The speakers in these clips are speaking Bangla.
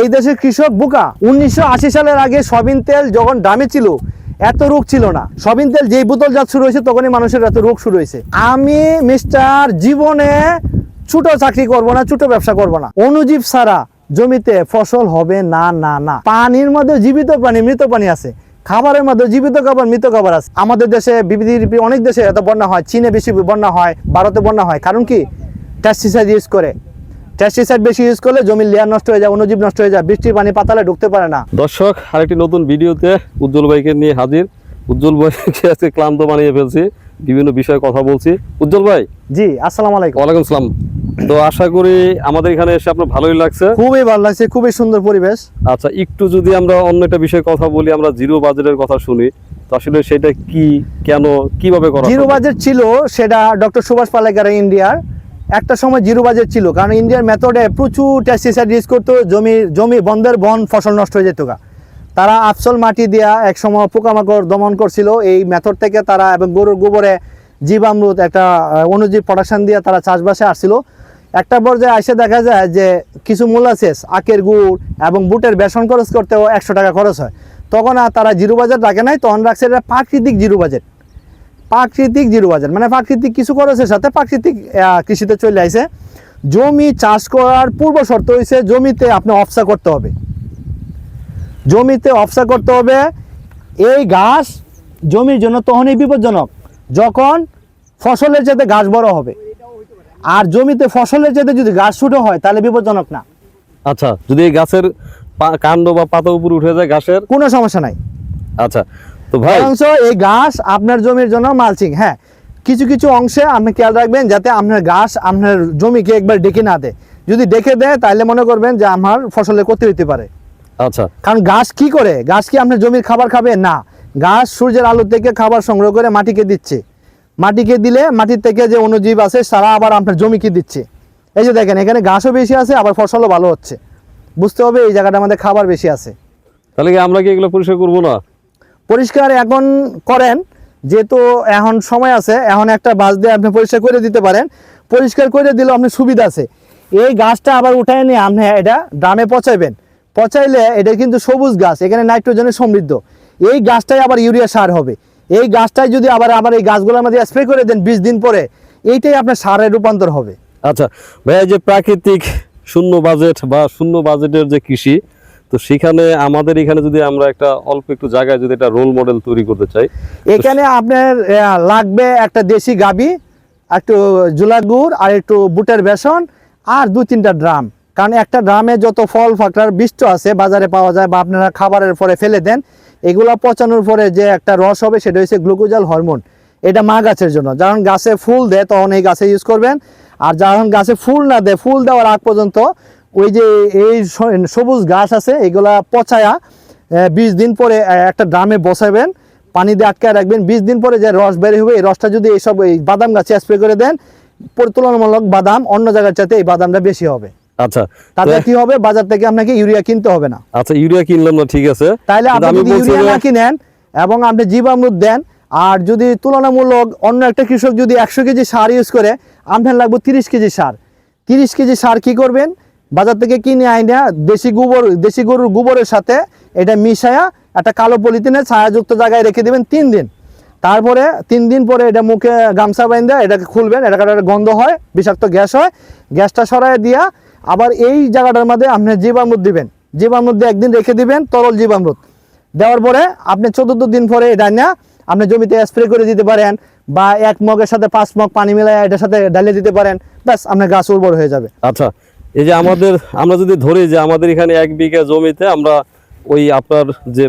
এই দেশের কৃষক বোকা। উনিশশো আশি সালের আগে সয়াবিন তেল যখন দামে ছিল, এত রোগ ছিল না। সয়াবিন তেল যেই বোতল জাত শুরু হয়েছে, তখনই মানুষের এত রোগ শুরু হয়েছে। আমি মিস্টার জীবনে ছোট চাকরি করব না, ছোট ব্যবসা করব না। অনুজীব ছাড়া জমিতে ফসল হবে না না না। পানির মধ্যে জীবিত প্রাণী, মৃত প্রাণী আছে। খাবারের মধ্যে জীবিত খাবার, মৃত খাবার আছে। আমাদের দেশে বিবিধি অনেক দেশে এত বন্যা হয়। চীনে বেশি বন্যা হয়, ভারতে বন্যা হয়। কারণ কি? পেস্টিসাইড ইউজ করে। পেস্টিসাইড বেশি ইউজ করলে জমির লেয়ার নষ্ট হয়ে যায় অনুজীব নষ্ট হয়ে যায় বৃষ্টির পানি পাতালে ঢুকতে পারে না। দর্শক আরেকটি নতুন ভিডিওতে উজ্জ্বল ভাইকে নিয়ে হাজির। উজ্জ্বল ভাইকে আজকে ক্লান্ত বানিয়ে ফেলছি বিভিন্ন বিষয়ে কথা বলছি। উজ্জ্বল ভাই। জি আসসালামু আলাইকুম। ওয়ালাইকুম সালাম। তো আশা করি আমাদের এখানে এসে আপনার ভালোই লাগছে। খুবই ভালো লাগছে খুবই সুন্দর পরিবেশ। আচ্ছা একটু যদি আমরা অন্য একটা বিষয়ে কথা বলি আমরা জিরো বাজেটের কথা শুনি তো আসলে সেটা কি কেন কীভাবে করা জিরো বাজেট ছিল সেটা ডক্টর সুভাষ পালেকার ইন্ডিয়ার। একটা সময় জিরো বাজেট ছিল, কারণ ইন্ডিয়ার মেথডে প্রচুর পেস্টিসাইড ইউজ করতো, জমি জমি, বন্ধের বন, ফসল নষ্ট হয়ে যেত তারা আফসল মাটি দিয়া এক সময় পোকামাকড় দমন করছিল, এই মেথড থেকে তারা এবং গরুর গোবরে জীবামৃত একটা অনুজীব প্রোডাকশন দিয়ে তারা চাষবাসে আসছিল। একটা পর্যায়ে এসে দেখা যায় যে কিছু মোলাসেস আখের গুড় এবং বুটের বেসন খরচ করতেও একশো টাকা খরচ হয়। তখন আর তারা জিরো বাজেট রাখে নাই, তখন রাখছে এটা প্রাকৃতিক জিরো বাজেট প্রাকৃতিক জিরো বাজার মানে প্রাকৃতিক কিছু খরচের সাথে প্রাকৃতিক কৃষিতে চলে আসে জমি চাষ করার পূর্ব শর্ত হয়েছে জমিতে আপনি অফসা করতে হবে। জমিতে অফসা করতে হবে। এই ঘাস জমির জন্য তখনই বিপজ্জনক যখন ফসলের যাতে গাছ বড় হবে। আর জমিতে ফসলের যাতে যদি গাছ ছোটো হয় তাহলে বিপজ্জনক না। আচ্ছা যদি এই গাছের কাণ্ড বা পাতা উপর উঠে যায় ঘাসের কোনো সমস্যা নাই। আচ্ছা তো ভাই অংশ এই ঘাস আপনার জমির জন্য মালচিং হ্যাঁ। কিছু কিছু অংশে আপনি খেয়াল রাখবেন যাতে আপনার ঘাস আপনার জমিকে একবার ডেকে না দেয়। যদি ডেকে দেয় তাহলে মনে করবেন যে আমার ফসলে ক্ষতি হতে পারে। আচ্ছা। কারণ ঘাস কি করে? ঘাস কি আপনার জমির খাবার খাবে? না। ঘাস সূর্যের আলো থেকে খাবার সংগ্রহ করে মাটিকে দিচ্ছে। মাটিকে দিলে মাটির থেকে যে অনুজীব আছে সারা আবার আপনার জমিকে দিচ্ছে। এই যে দেখেন এখানে ঘাসও বেশি আছে আবার ফসলও ভালো হচ্ছে। বুঝতে হবে এই জায়গাটা আমাদের খাবার বেশি আছে। তাহলে কি আমরা কি এগুলো পরিষ্কার করব না? পরিষ্কার এখন করেন, যেহেতু এখন সময় আছে, এখন একটা বাস দিয়ে আপনি পরিষ্কার করে দিতে পারেন। পরিষ্কার করে দিলে আপনি সুবিধা আছে। এই গাছটা আবার উঠায় নিয়ে আপনি এটা ড্রামে পচাইবেন। পচাইলে এটা কিন্তু সবুজ গাছ, এখানে নাইট্রোজেনে সমৃদ্ধ। এই গাছটাই আবার ইউরিয়া সার হবে। এই গাছটাই যদি আবার আবার এই গাছগুলোর মধ্যে স্প্রে করে দেন বিশ দিন পরে, এইটাই আপনার সারে রূপান্তর হবে। আচ্ছা ভাইয়া যে প্রাকৃতিক শূন্য বাজেট বা শূন্য বাজেটের যে কৃষি তো সেখানে আমাদের এখানে যদি আমরা একটা অল্প একটু জায়গায় যদি একটা রোল মডেল তৈরি করতে চাই এখানে আপনার লাগবে একটা দেশি গাবি একটু জুলা গুড় আর একটু বুটের বেসন আর দু তিনটা ড্রাম। কারণ একটা ড্রামে যত ফল ফাকড়ার বিষ্ট আছে বাজারে পাওয়া যায় বা আপনারা খাবারের পরে ফেলে দেন এগুলা পচানোর পরে যে একটা রস হবে সেটা হচ্ছে গ্লুকোজাল হরমোন এটা মা গাছের জন্য। যখন গাছে ফুল দেয় তখন এই গাছে ইউজ করবেন। আর যখন গাছে ফুল না দেয় ফুল দেওয়ার আগ পর্যন্ত ওই যে এই সবুজ গাছ আছে এগুলা পচায়া বিশ দিন পরে একটা ড্রামে বসাবেন পানি দিয়ে আটকায় রাখবেন বিশ দিন পরে যে রস বের হবে এই রসটা যদি এইসব এই বাদাম গাছে স্প্রে করে দেন তুলনামূলক বাদাম অন্য জায়গার চাইতে এই বাদামটা বেশি হবে। আচ্ছা তাতে কি হবে? বাজার থেকে আপনাকে ইউরিয়া কিনতে হবে না। আচ্ছা ইউরিয়া কিনলাম না ঠিক আছে। কিন্তু আপনি যদি ইউরিয়া না কিনেন এবং আপনি জীবামৃত দেন আর যদি তুলনামূলক অন্য একটা কৃষক যদি একশো কেজি সার ইউজ করে আপনার লাগবে তিরিশ কেজি সার। তিরিশ কেজি সার কি করবেন? বাজার থেকে কিনে আইনা দেশি গোবর, দেশি গরুর গোবরের সাথে এটা মিশায়া একটা কালো পলিথিনে ছায়াযুক্ত জায়গায় রেখে দেবেন তিন দিন। তারপরে তিন দিন পরে এটা মুখে গামছা বাইন্দা এটাকে খুলবেন এটা একটা গন্ধ হয়, বিষাক্ত গ্যাস হয়, গ্যাসটা সরাই দিয়া আবার এই জায়গাটার মধ্যে আপনি জীবামৃত দিবেন। জীবামৃত দিয়ে একদিন রেখে দিবেন, তরল জীবামৃত। দেওয়ার পরে আপনি চতুর্থ দিন পরে এটা না আপনি জমিতে স্প্রে করে দিতে পারেন বা এক মগের সাথে পাঁচ মগ পানি মিলাই এটার সাথে ডালিয়ে দিতে পারেন, ব্যাস আপনার গাছ উর্বর হয়ে যাবে। আচ্ছা এই যে আমাদের আমরা যদি ধরি যে আমাদের এখানে এক বিঘা জমিতে আমরা ওই আপনার যে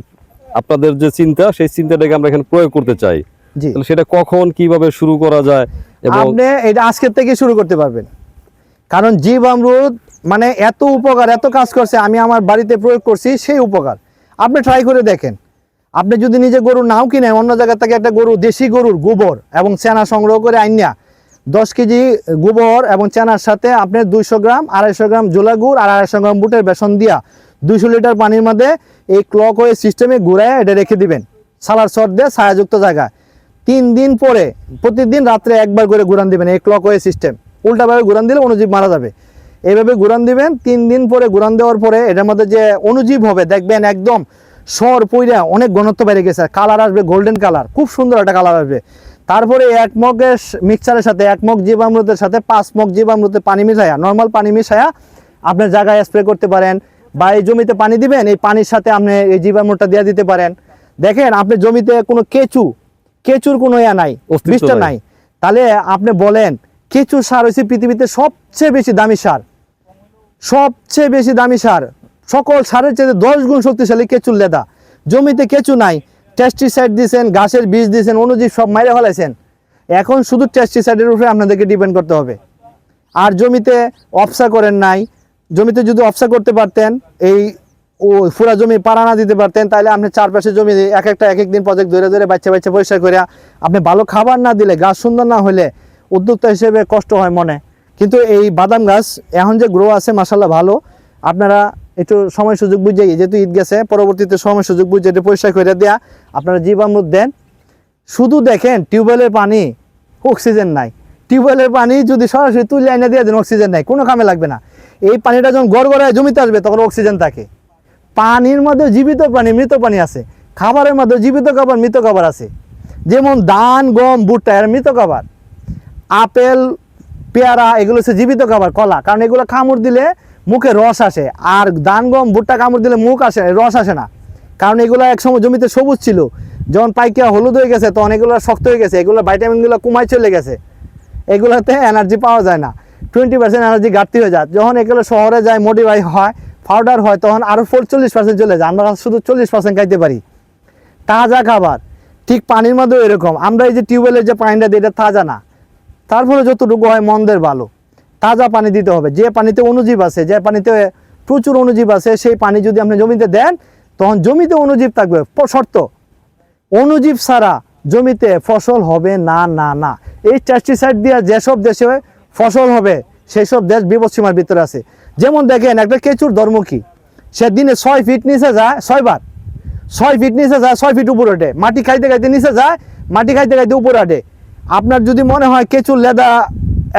আপনাদের যে চিন্তা সেই চিন্তাটাকে আমরা এখানে প্রয়োগ করতে চাই। তাহলে সেটা কখন কীভাবে শুরু করা যায় এবং আপনি এটা আজকের থেকে শুরু করতে পারবেন। কারণ জীব আমরুদ মানে এত উপকার এত কাজ করছে আমি আমার বাড়িতে প্রয়োগ করছি সেই উপকার। আপনি ট্রাই করে দেখেন। আপনি যদি নিজে গরু নাও কিনেন অন্য জায়গা থেকে একটা গরু দেশি গরুর গোবর এবং চেনা সংগ্রহ করে আইনিয়া দশ কেজি গোবর এবং চেনার সাথে আপনি দুইশো গ্রাম, আড়াইশো গ্রাম জোলা গুড় আর আড়াইশো গ্রাম বুটের বেসন দিয়া দুইশো লিটার পানির মধ্যে এই ক্লক ওয়ে সিস্টেমে ঘুরায় এটা রেখে দিবেন। সালার শট দিয়ে ছায়াযুক্ত জায়গায়। তিন দিন পরে, প্রতিদিন রাত্রে একবার করে ঘুরান দিবেন এই ক্লক ওয়ে সিস্টেম। উল্টাভাবে ঘুরান দিলে অনুজীব মারা যাবে। এইভাবে ঘুরান দিবেন, তিন দিন পরে ঘুরান দেওয়ার পরে এটার মধ্যে যে অনুজীব হবে, দেখবেন একদম সর পইরা অনেক ঘনত্ব বেড়ে গেছে। কালার আসবে গোল্ডেন কালার খুব সুন্দর একটা কালার আসবে। তারপরে এক মগের মিক্সারের সাথে এক মগ জীবামৃতের সাথে পাঁচ মগ জীবামৃতের পানি মিশায়া নর্মাল পানি মিশায়া আপনার জায়গায় স্প্রে করতে পারেন বা এই জমিতে পানি দিবেন এই পানির সাথে আপনি এই জীবামৃতটা দিয়ে দিতে পারেন। দেখেন আপনি জমিতে কোনো কেঁচু কেঁচুর কোনো ইয়া নাই বিষটা নাই। তাহলে আপনি বলেন কেঁচুর সার হচ্ছে পৃথিবীতে সবচেয়ে বেশি দামি সার? সবচেয়ে বেশি দামি সার। সকল সারের চেয়ে দশ গুণ শক্তিশালী কেঁচুর লেদা। জমিতে কেঁচু নাই টেস্টিসাইড দিয়েছেন ঘাসের বীজ দিয়েছেন অনুজীব সব মাইরে ফেলাইছেন। এখন শুধু টেস্টিসাইডের উপরে আপনাদেরকে ডিপেন্ড করতে হবে। আর জমিতে অফসা করেন নাই, জমিতে যদি অফসা করতে পারতেন, এই ও পুরা জমি পাড়া না দিতে পারতেন, তাহলে আপনি চারপাশে জমি এক একটা এক এক দিন প্রজেক্ট ধরে ধরে বাচ্চা বাচ্চা পরিষ্কার করে আপনি ভালো খাবার না দিলে, গাছ সুন্দর না হলে উদ্যোক্তা হিসেবে কষ্ট হয় মনে। কিন্তু এই বাদাম গাছ এখন যে গ্রো আছে মাসাল্লাহ ভালো। আপনারা একটু সময় সুযোগ বুঝে, যেহেতু ঈদ গেছে, পরবর্তীতে সময় সুযোগ বুঝে এটা পরিষ্কার করে দেয়া। আপনারা জীবামৃত দেন। শুধু দেখেন, টিউবওয়েলের পানি অক্সিজেন নাই। টিউবওয়েলের পানি যদি সরাসরি তুলে এনে দিয়ে দেন অক্সিজেন নাই, কোনো কামে লাগবে না। এই পানিটা যখন গড় গড়ায় জমিতে আসবে, তখন অক্সিজেন থাকে। পানির মধ্যে জীবিত পানি মৃত পানি আছে। খাবারের মধ্যে জীবিত খাবার, মৃত খাবার আছে। যেমন ধান, গম, ভুট্টা, এর মৃত খাবার। আপেল, পেয়ারা, এগুলো হচ্ছে জীবিত খাবার, কলা। কারণ এগুলো কামড় দিলে মুখে রস আসে। আর ধান, গম, ভুট্টা কামড় দিলে মুখ আসে, রস আসে না। কারণ এগুলো একসময় জমিতে সবুজ ছিল। যখন পাইকিয়া হলুদ হয়ে গেছে, তখন এগুলো শক্ত হয়ে গেছে, এগুলো ভাইটামিনগুলো কমায় চলে গেছে। এগুলোতে এনার্জি পাওয়া যায় না। টোয়েন্টি পার্সেন্ট এনার্জি ঘাটতি হয়ে যায়। যখন এগুলো শহরে যায় মডিফাই হয় পাউডার হয়, তখন আরও চল্লিশ পার্সেন্ট চলে যায়। আমরা শুধু চল্লিশ পার্সেন্ট খাইতে পারি। তাজা খাবার, ঠিক পানির মধ্যেও এরকম। আমরা এই যে টিউবওয়েলের যে পানিটা দিই, এটা তাজা না। তারপরে যতটুকু হয়, মন্দের ভালো। তাজা পানি দিতে হবে। যে পানিতে অনুজীব আছে, যে পানিতে প্রচুর অনুজীব আছে, সেই পানি যদি আপনি জমিতে দেন তখন জমিতে অনুজীব থাকবে। শর্ত অনুজীব ছাড়া জমিতে ফসল হবে না না না। এই পেস্টিসাইড দিয়ে যেসব দেশে ফসল হবে সেই সব দেশ বিপদসীমার ভিতরে আছে। যেমন দেখেন, একটা কেঁচুর ধর্ম কি? সে দিনে ছয় ফিট নিচে যায়, ছয়বার। ছয় ফিট নিচে যায়, ছয় ফিট উপরে ওঠে। মাটি খাইতে খাইতে নিচে যায়, মাটি খাইতে খাইতে উপরে ওঠে। আপনার যদি মনে হয় কেঁচুর লেদা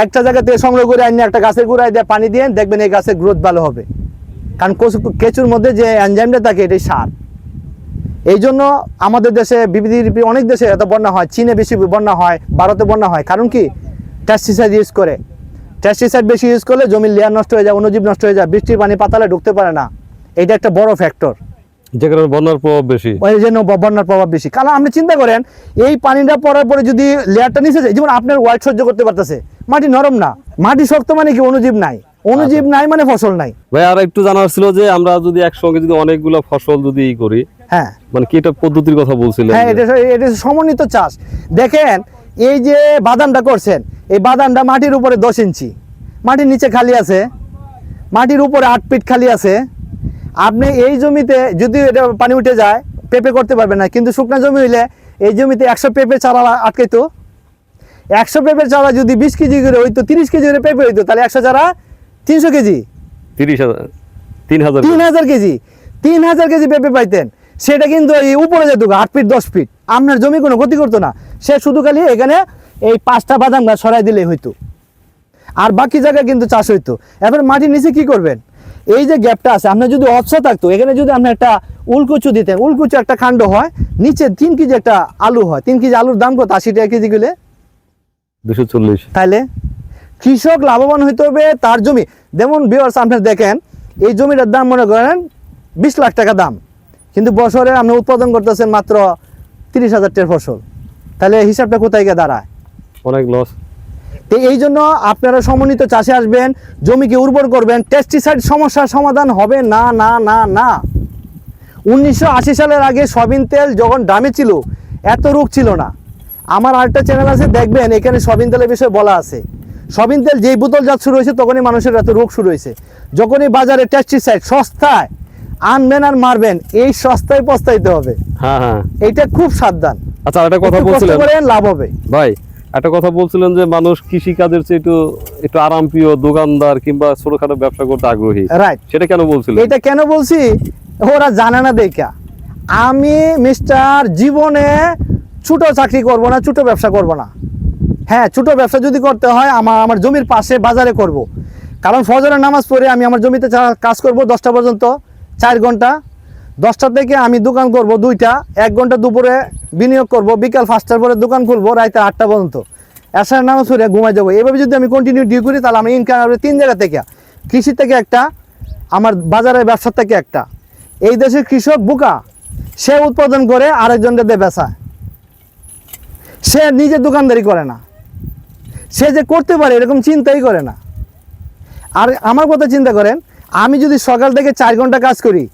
একটা জায়গা থেকে সংগ্রহ করে আনিয়ে একটা গাছের গোড়ায় দিয়ে পানি দিয়ে, দেখবেন এই গাছের গ্রোথ ভালো হবে। কারণ কচু- কেঁচুর মধ্যে যে এনজাইমটা থাকে এটাই সার। এই জন্য আমাদের দেশে বিবিধি অনেক দেশে এত বন্যা হয়। চীনে বেশি বন্যা হয় ভারতে বন্যা হয়। কারণ কি? টেস্টিসাইড ইউজ করে। টেস্টিসাইড বেশি ইউজ করলে জমির লেয়ার নষ্ট হয়ে যায় অনুজীব নষ্ট হয়ে যায় বৃষ্টির পানি পাতালে ঢুকতে পারে না। এটা একটা বড় ফ্যাক্টর যে কারণে বন্যার প্রভাব বেশি। ওই জন্য বন্যার প্রভাব বেশি। কারণ আপনি চিন্তা করেন এই পানিটা পড়ার পরে যদি লেয়ারটা নিচে যায় যেমন আপনার হোয়াইট সহ্য করতে পারতেছে মাটি নরম না। মাটি শক্ত মানে কি? অনুজীব নাই। অনুজীব নাই মানে ফসল নাই। ভাই আর একটু জানার ছিল যে আমরা যদি একসঙ্গে যদি অনেকগুলো ফসল যদি করি হ্যাঁ। মানে কি এটা পদ্ধতির কথা বলছিলেন? হ্যাঁ এটা এটা সমন্বিত চাষ। দেখেন এই যে বাদামটা করছেন এই বাদামটা মাটির উপরে দশ ইঞ্চি। মাটির নিচে খালি আছে। মাটির উপরে আট ফিট খালি আছে। আপনি এই জমিতে যদি এটা পানি উঠে যায় পেঁপে করতে পারবেন না। কিন্তু শুকনা জমি হইলে এই জমিতে একশো পেঁপে চারা আটকাইতো। একশো পেঁপের চারা যদি বিশ কেজি করে হইতো তিরিশ কেজি করে পেঁপে হইতো তাহলে একশো চারা তিনশো কেজি? তিরিশ হাজার তিন হাজার তিন হাজার কেজি। তিন হাজার কেজি পেঁপে পাইতেন। সেটা কিন্তু এই উপরে যেত আট ফিট দশ ফিট আপনার জমি কোনো ক্ষতি করতো না। সে শুধু খালি এখানে এই পাঁচটা বাদাম গাছ সরাই দিলেই হইতো। আর বাকি জায়গায় কিন্তু চাষ হইতো। এবার মাটির নিচে কি করবেন? এই যে গ্যাপটা আছে আপনার যদি অপসা থাকতো এখানে যদি আপনি একটা উলকুচু দিতেন উলকুচু একটা কাণ্ড হয় নিচে তিন কেজি একটা আলু হয়। তিন কেজি আলুর দাম কত? আশি টাকা কেজি গেলে দুশো চল্লিশ। তাইলে? কৃষক লাভবান হইতে হবে তার জমি। যেমন বিয়ার্স আপনি দেখেন এই জমিটার দাম মনে করেন বিশ লাখ টাকা দাম। কিন্তু বছরে আপনি উৎপাদন করতেছেন মাত্র তিরিশ হাজার টাকার ফসল। তাহলে হিসাবটা কোথায় গিয়ে দাঁড়ায়? অনেক লস তো এই জন্য আপনারা সমন্বিত চাষে আসবেন জমিকে উর্বর করবেন টেস্টিসাইড সমস্যার সমাধান হবে না না না না। উনিশশো আশি সালের আগে সয়াবিন তেল যখন দামে ছিল এত রোগ ছিল না। আমার আরেকটা চ্যানেল আছে দেখবেন এখানে সয়াবিন তেলের বিষয়ে বলা আছে। সয়াবিন তেল যেই বোতলজাত শুরু হয়েছে তখনই মানুষের এত রোগ শুরু হয়েছে। যখনই বাজারে টেস্টিসাইড সস্তায় আনবেন আর মারবেন এই সস্তায় পস্তাইতে হবে। হ্যাঁ হ্যাঁ। এইটা খুব সাবধান। আচ্ছা একটা কথা বলছিলেন। করেন লাভ হবে। ভাই একটা কথা বলছিলেন যে মানুষ কৃষি কাজের চেয়ে একটু একটু আরামপ্রিয় দোকানদার কিংবা ছোটখাটো ব্যবসা করতে আগ্রহী। রাইট সেটা কেন বলছিলেন? এটা কেন বলছি? ওরা জানে না দেখা। আমি মিস্টার জীবনে ছোট চাকরি করব না ছোট ব্যবসা করব না। হ্যাঁ ছোট ব্যবসা যদি করতে হয় আমার আমার জমির পাশে বাজারে করব। কারণ ফজরের নামাজ পড়ে আমি আমার জমিতে কাজ করব দশটা পর্যন্ত, চার ঘণ্টা। দশটা থেকে আমি দোকান করব দুইটা, এক ঘণ্টা দুপুরে বিনিয়োগ করব, বিকাল পাঁচটার পরে দোকান খুলবো রাতে আটটা পর্যন্ত। এসার নামাজ পড়ে ঘুমাই যাব। এভাবে যদি আমি কন্টিনিউ ডিউ করি, তাহলে আমি ইনকাম হবে তিন জায়গা থেকে। কৃষি থেকে একটা, আমার বাজারের ব্যবসা থেকে একটা। এই দেশের কৃষক বোকা, সে উৎপাদন করে আরেকজনকে দিয়ে বেচা সে নিজে দোকানদারি করে না। সে যে করতে পারে এরকম চিন্তাই করে না। আর আমার কথা চিন্তা করেন আমি যদি সকাল থেকে চার ঘণ্টা কাজ করি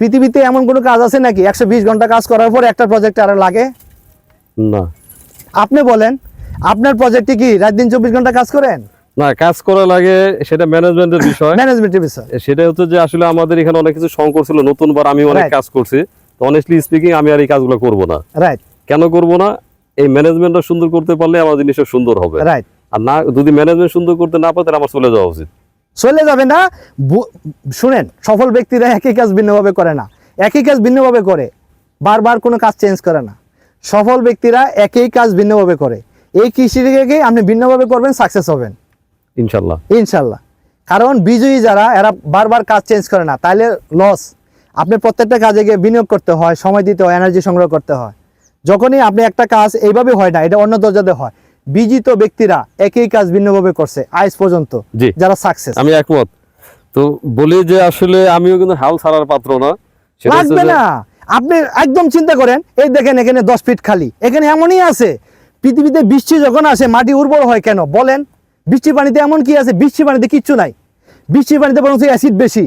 পৃথিবীতে এমন কোনো কাজ আছে নাকি? একশো বিশ ঘণ্টা কাজ করার পর একটা প্রজেক্ট আরও লাগে? না। আপনি বলেন আপনার প্রজেক্টে কি রাত দিন চব্বিশ ঘণ্টা কাজ করেন? না কাজ করা লাগে সেটা ম্যানেজমেন্টের বিষয়। ম্যানেজমেন্টের বিষয়। সেটা হচ্ছে যে আসলে আমাদের এখানে অনেক কিছু সংকট ছিল নতুনবার আমি অনেক কাজ করছি। তো অনেস্টলি স্পিকিং আমি আর এই কাজগুলো করব না। রাইট কেন করব না? এই ম্যানেজমেন্টটা সুন্দর করতে পারলে আমার জিনিসটা সুন্দর হবে। রাইট আর না যদি ম্যানেজমেন্ট সুন্দর করতে না পারে তাহলে আমার চলে যাওয়া উচিত। চলে যাবে না। শুনেন সফল ব্যক্তিরা একই কাজ ভিন্নভাবে করে না। একই কাজ ভিন্নভাবে করে। বারবার কোনো কাজ চেঞ্জ করে না। সফল ব্যক্তিরা একই কাজ ভিন্নভাবে করে। এই কৃষিকে আপনি ভিন্নভাবে করবেন সাকসেস হবেন। ইনশাল্লাহ। ইনশাল্লাহ। কারণ বিজয়ী যারা এরা বারবার কাজ চেঞ্জ করে না। তাইলে লস আপনি প্রত্যেকটা কাজে গিয়ে বিনিয়োগ করতে হয় সময় দিতে হয় এনার্জি সংগ্রহ করতে হয়। যখনই আপনি একটা কাজ এইভাবে হয় না এটা অন্য দরজাতে হয়। বিজিত ব্যক্তিরা একই কাজ ভিন্নভাবে করছে আজ পর্যন্ত যারা সাকসেস আমি একমত। তো বলি যে আসলে আমিও কিন্তু হাল ছাড়ার পাত্র না। লাগবে না। আপনি একদম চিন্তা করেন এই দেখেন এখানে দশ ফিট খালি এখানে এমনই আছে পৃথিবীতে বৃষ্টি যখন আসে মাটি উর্বর হয় কেন? বলেন বৃষ্টির পানিতে এমন কি আছে? বৃষ্টির পানিতে কিচ্ছু নাই। বৃষ্টির পানিতে বরং অ্যাসিড বেশি।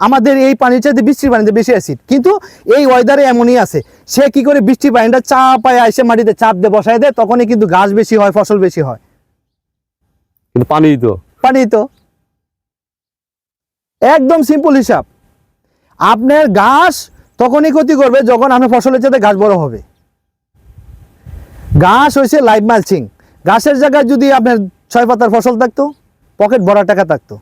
আমাদের এই পানির চাইতে বৃষ্টির পানিতে বেশি অ্যাসিড কিন্তু এই ওয়েদারে এমনই আছে। সে কি করে বৃষ্টির পানিটা চাপায় এসে মাটিতে চাপ দিয়ে বসায় দেয় তখনই কিন্তু গাছ বেশি হয় ফসল বেশি হয়। কিন্তু পানি তো। পানি তো। একদম সিম্পল হিসাব। আপনার ঘাস তখনই ক্ষতি করবে যখন আপনার ফসলের সাথে ঘাস বড় হবে। ঘাস হয়েছে লাইভ মালচিং ঘাসের জায়গায় যদি আপনার ছয় পাতার ফসল থাকতো পকেট ভরা টাকা থাকতো।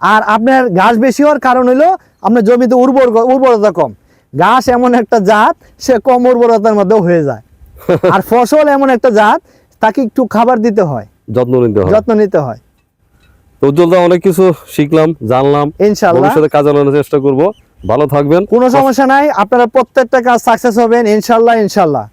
আর আপনার ঘাস বেশি হওয়ার কারণ হলো আপনার জমিতে উর্বর উর্বরতা কম। ঘাস এমন একটা জাত সে কম উর্বরতার মধ্যেও হয়ে যায়। আর ফসল এমন একটা জাত তাকে একটু খাবার দিতে হয়। যত্ন নিতে হয়। যত্ন নিতে হয়। উজ্জ্বলদা অনেক কিছু শিখলাম জানলাম। ভবিষ্যতে কাজে চেষ্টা করব। ভালো থাকবেন। কোনো সমস্যা নাই আপনারা প্রত্যেকটা কাজ সাকসেস হবেন ইনশাল্লাহ ইনশাল্লাহ